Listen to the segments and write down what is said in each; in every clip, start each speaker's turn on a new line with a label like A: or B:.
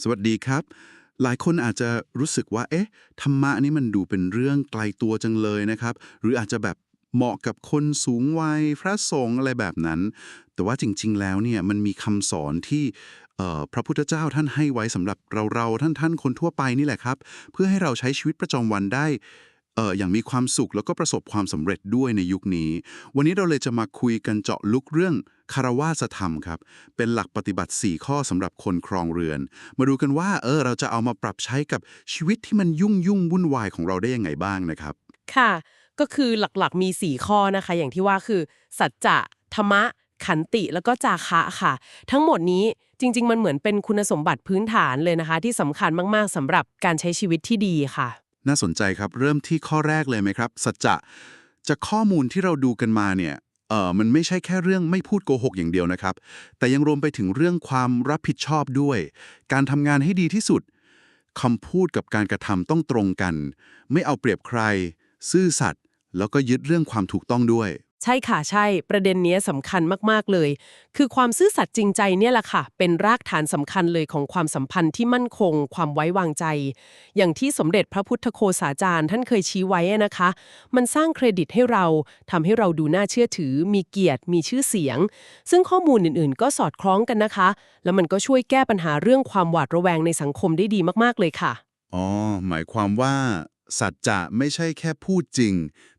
A: สวัสดีครับ หลายคนอาจจะรู้สึกว่า เอ๊ะ ธรรมะนี่มันดูเป็นเรื่องไกลตัวจังเลยนะครับ หรืออาจจะแบบเหมาะกับคนสูงวัยพระสงฆ์อะไรแบบนั้น แต่ว่าจริง ๆ แล้วเนี่ยมันมีคำสอนที่พระพุทธเจ้าท่านให้ไว้สำหรับเราเราๆท่านท่านคนทั่วไปนี่แหละครับ เพื่อให้เราใช้ชีวิตประจำวันได้ เอ่ออย่างมีความสุขแล้วก็ประสบความสำเร็จด้วยในยุคนี้ วันนี้เราเลยจะมาคุยกันเจาะลึกเรื่องคารวาสธรรมครับ เป็นหลักปฏิบัติ 4 ข้อสำหรับคนครองเรือน มาดูกันว่าเออเราจะเอามาปรับใช้กับชีวิตที่มันยุ่งยุ่งวุ่นวายของเราได้ยังไงบ้างนะครับ
B: ค่ะ ก็คือหลักๆมี 4 ข้อนะคะ อย่างที่ว่าคือ สัจจะธรรมะ ขันติแล้วก็จาคะค่ะ ทั้งหมดนี้จริง ๆ มันเหมือนเป็นคุณสมบัติพื้นฐานเลยนะคะ ที่สำคัญมากๆสำหรับการใช้ชีวิตที่ดีค่ะ
A: น่าสนใจครับ เริ่มที่ข้อแรกเลยไหมครับ สัจจะจากข้อมูลที่เราดูกันมาเนี่ยเออมันไม่ใช่แค่เรื่องไม่พูดโกหกอย่างเดียวนะครับ แต่ยังรวมไปถึงเรื่องความรับผิดชอบด้วย การทำงานให้ดีที่สุดคำพูดกับการกระทำต้องตรงกัน ไม่เอาเปรียบใคร ซื่อสัตย์แล้วก็ยึดเรื่องความถูกต้องด้วย
B: ใช่ค่ะใช่ ประเด็นนี้สำคัญมากๆเลย คือความซื่อสัตย์จริงใจเนี่ยแหละค่ะ เป็นรากฐานสำคัญเลยของความสัมพันธ์ที่มั่นคง ความไว้วางใจ อย่างที่สมเด็จพระพุทธโฆษาจารย์ท่านเคยชี้ไว้นะคะ มันสร้างเครดิตให้เราทำให้เราดูน่าเชื่อถือ มีเกียรติ มีชื่อเสียง ซึ่งข้อมูลอื่นๆ ก็สอดคล้องกันนะคะ แล้วมันก็ช่วยแก้ปัญหาเรื่องความหวาดระแวงในสังคมได้ดีมากๆเลยค่ะ
A: อ๋อหมายความว่า สัจจะไม่ใช่แค่พูดจริง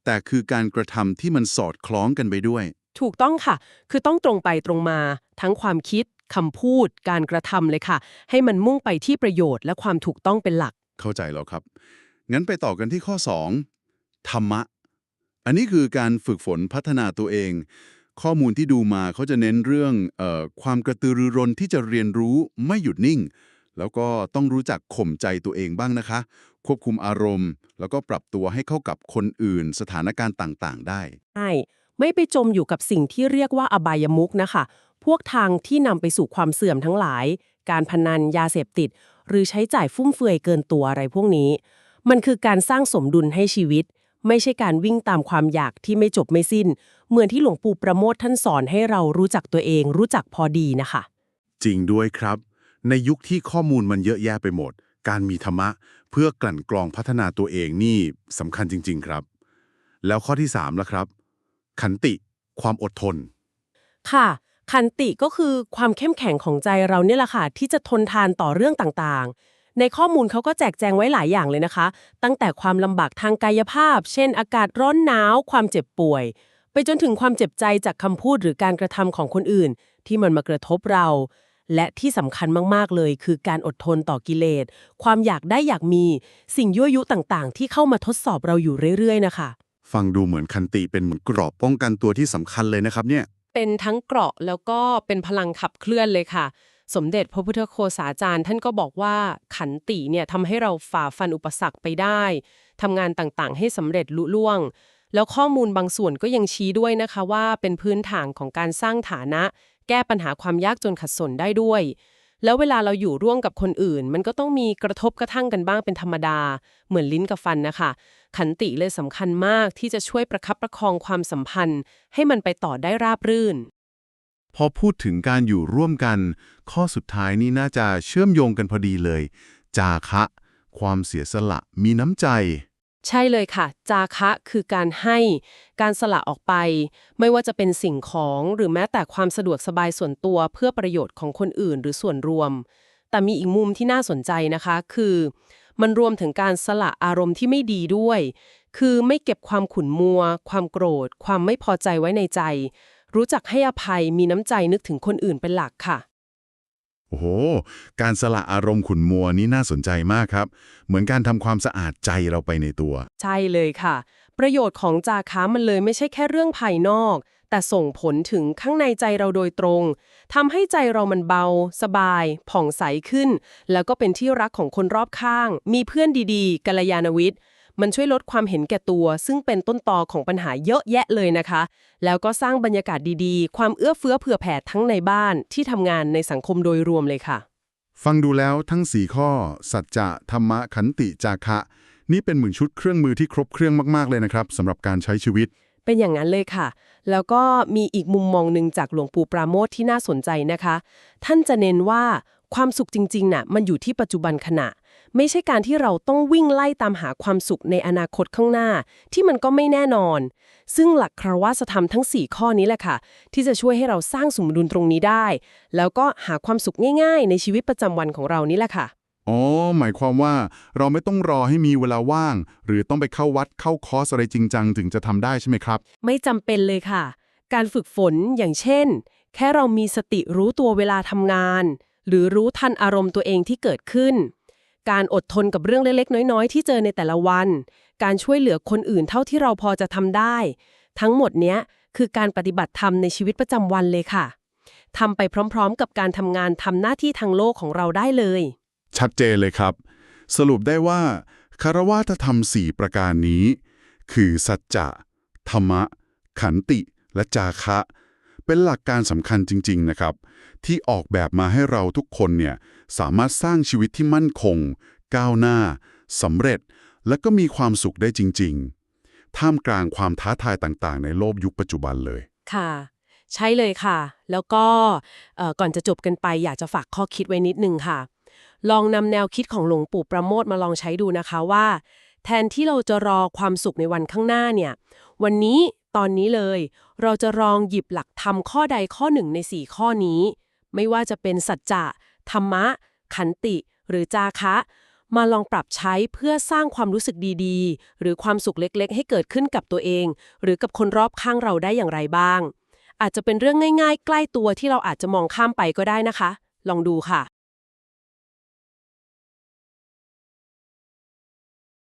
A: แต่คือการกระทำที่มันสอดคล้องกันไปด้วย
B: ถูกต้องค่ะ คือต้องตรงไปตรงมา ทั้งความคิดคำพูด การกระทำเลยค่ะ ให้มันมุ่งไปที่ประโยชน์และความถูกต้องเป็นหลัก
A: เข้าใจแล้วครับ งั้นไปต่อกันที่ข้อ 2 ธรรมะ อันนี้คือการฝึกฝนพัฒนาตัวเอง ข้อมูลที่ดูมาเขาจะเน้นเรื่องเออความกระตือรือร้นที่จะเรียนรู้ไม่หยุดนิ่ง แล้วก็ต้องรู้จักข่มใจตัวเองบ้างนะคะ ควบคุมอารมณ์ แล้วก็ปรับตัวให้เข้ากับคนอื่น สถานการณ์ต่างๆ ได้
B: ใช่ ไม่ไปจมอยู่กับสิ่งที่เรียกว่าอบายมุกนะคะ พวกทางที่นำไปสู่ความเสื่อมทั้งหลาย การพนันยาเสพติด หรือใช้จ่ายฟุ่มเฟือยเกินตัวอะไรพวกนี้ มันคือการสร้างสมดุลให้ชีวิต ไม่ใช่การวิ่งตามความอยากที่ไม่จบไม่สิ้น เหมือนที่หลวงปู่ประโมทท่านสอนให้เรารู้จักตัวเอง รู้จักพอดีนะคะ
C: จริงด้วยครับ ในยุคที่ข้อมูลมันเยอะแยะไปหมด การมีธรรมะเพื่อกลั่นกรองพัฒนาตัวเองนี่สำคัญจริง ๆครับ แล้วข้อที่3ล่ะครับ ขันติความอดทน
B: ค่ะ ขันติก็คือความเข้มแข็งของใจเราเนี่ยแหละค่ะ ที่จะทนทานต่อเรื่องต่างๆ ในข้อมูลเขาก็แจกแจงไว้หลายอย่างเลยนะคะ ตั้งแต่ความลำบากทางกายภาพ เช่น อากาศร้อนหนาว ความเจ็บป่วย ไปจนถึงความเจ็บใจจากคำพูดหรือการกระทำของคนอื่น ที่มันมากระทบเรา และที่สำคัญมาก ๆ เลยคือการอดทนต่อกิเลส ความอยากได้อยากมี สิ่งยั่วยุต่าง ๆ ที่เข้ามาทดสอบเราอยู่เรื่อย ๆ นะคะ
C: ฟังดูเหมือนขันติเป็นเหมือนกรอบป้องกันตัวที่สำคัญเลยนะครับเนี่ย
B: เป็นทั้งเกราะแล้วก็เป็นพลังขับเคลื่อนเลยค่ะ สมเด็จพระพุทธโฆษาจารย์ท่านก็บอกว่าขันติเนี่ยทำให้เราฝ่าฟันอุปสรรคไปได้ทำงานต่าง ๆ ให้สำเร็จลุล่วง แล้วข้อมูลบางส่วนก็ยังชี้ด้วยนะคะว่าเป็นพื้นฐานของการสร้างฐานะ แก้ปัญหาความยากจนขัดสนได้ด้วย แล้วเวลาเราอยู่ร่วมกับคนอื่น มันก็ต้องมีกระทบกระทั่งกันบ้างเป็นธรรมดา เหมือนลิ้นกับฟันนะคะ ขันติเลยสำคัญมากที่จะช่วยประคับประคองความสัมพันธ์ ให้มันไปต่อได้ราบรื่น
C: พอพูดถึงการอยู่ร่วมกัน ข้อสุดท้ายนี่น่าจะเชื่อมโยงกันพอดีเลย จาคะ ความเสียสละ มีน้ำใจ
B: ใช่เลยค่ะ จาคะคือการให้ การสละออกไป ไม่ว่าจะเป็นสิ่งของหรือแม้แต่ความสะดวกสบายส่วนตัวเพื่อประโยชน์ของคนอื่นหรือส่วนรวม แต่มีอีกมุมที่น่าสนใจนะคะ คือ มันรวมถึงการสละอารมณ์ที่ไม่ดีด้วย คือไม่เก็บความขุ่นมัว ความโกรธ ความไม่พอใจไว้ในใจ รู้จักให้อภัยมีน้ำใจนึกถึงคนอื่นเป็นหลักค่ะ
C: โอ้โห การสละอารมณ์ขุนมัวนี่น่าสนใจมากครับ เหมือนการทำความสะอาดใจเราไปในตัว
B: ใช่เลยค่ะ ประโยชน์ของจาค้ามันเลยไม่ใช่แค่เรื่องภายนอก แต่ส่งผลถึงข้างในใจเราโดยตรงทำให้ใจเรามันเบา สบาย ผ่องใสขึ้น แล้วก็เป็นที่รักของคนรอบข้าง มีเพื่อนดีๆกัลยาณวิทย์ มันช่วยลดความเห็นแก่ตัว ซึ่งเป็นต้นตอของปัญหาเยอะแยะเลยนะคะ แล้วก็สร้างบรรยากาศดีๆ ความเอื้อเฟื้อเผื่อแผ่ทั้งในบ้านที่ทำงานในสังคมโดยรวมเลยค่ะ
C: ฟังดูแล้วทั้ง 4 ข้อ สัจจะธรรมะขันติจาคะ นี่เป็นเหมือนชุดเครื่องมือที่ครบเครื่องมากๆเลยนะครับสำหรับการใช้ชีวิต
B: เป็นอย่างนั้นเลยค่ะ แล้วก็มีอีกมุมมองหนึ่งจากหลวงปู่ปราโมทที่น่าสนใจนะคะ ท่านจะเน้นว่าความสุขจริงๆน่ะมันอยู่ที่ปัจจุบันขณะ ไม่ใช่การที่เราต้องวิ่งไล่ตามหาความสุขในอนาคตข้างหน้า ที่มันก็ไม่แน่นอน ซึ่งหลักคารวะธรรมทั้ง 4 ข้อนี้แหละค่ะ ที่จะช่วยให้เราสร้างสมดุลตรงนี้ได้ แล้วก็หาความสุขง่าย ๆ ในชีวิตประจำวันของเรานี่แหละค่ะ
A: อ๋อหมายความว่าเราไม่ต้องรอให้มีเวลาว่าง หรือต้องไปเข้าวัดเข้าคอร์สอะไรจริงจังถึงจะทำได้ใช่ไหมครับ
B: ไม่จำเป็นเลยค่ะ การฝึกฝนอย่างเช่น แค่เรามีสติรู้ตัวเวลาทำงาน หรือรู้ทันอารมณ์ตัวเองที่เกิดขึ้น การอดทนกับเรื่องเล็กๆ น้อยๆ ที่เจอในแต่ละวัน การช่วยเหลือคนอื่นเท่าที่เราพอจะทำได้ ทั้งหมดเนี้ยคือการปฏิบัติธรรมในชีวิตประจำวันเลยค่ะทำไปพร้อม ๆ กับการทำงานทำหน้าที่ทางโลกของเราได้เลย
A: ชัดเจนเลยครับ สรุปได้ว่าคารวะธรรมสี่ประการนี้ คือสัจจะ ธรรมะ ขันติ และจาคะ เป็นหลักการสำคัญจริง ๆ นะครับ ที่ออกแบบมาให้เราทุกคนเนี่ยสามารถสร้างชีวิตที่มั่นคง ก้าวหน้าสำเร็จ และก็มีความสุขได้จริง ๆ ท่ามกลางความท้าทายต่างๆ ในโลกยุคปัจจุบันเลย
B: ค่ะ ใช่เลยค่ะ แล้วก็เอ่อก่อนจะจบกันไปอยากจะฝากข้อคิดไว้นิดนึงค่ะ ลองนำแนวคิดของหลวงปู่ประโมทมาลองใช้ดูนะคะว่า แทนที่เราจะรอความสุขในวันข้างหน้าเนี่ยวันนี้ ตอนนี้เลย เราจะลองหยิบหลักธรรมข้อใดข้อหนึ่งใน 4 ข้อนี้ ไม่ว่าจะเป็นสัจจะธรรมะ ขันติ หรือจาคะ มาลองปรับใช้เพื่อสร้างความรู้สึกดีๆ หรือความสุขเล็กๆ ให้เกิดขึ้นกับตัวเอง หรือกับคนรอบข้างเราได้อย่างไรบ้าง อาจจะเป็นเรื่องง่าย ๆ ใกล้ตัวที่เราอาจจะมองข้ามไปก็ได้นะคะ ลองดูค่ะ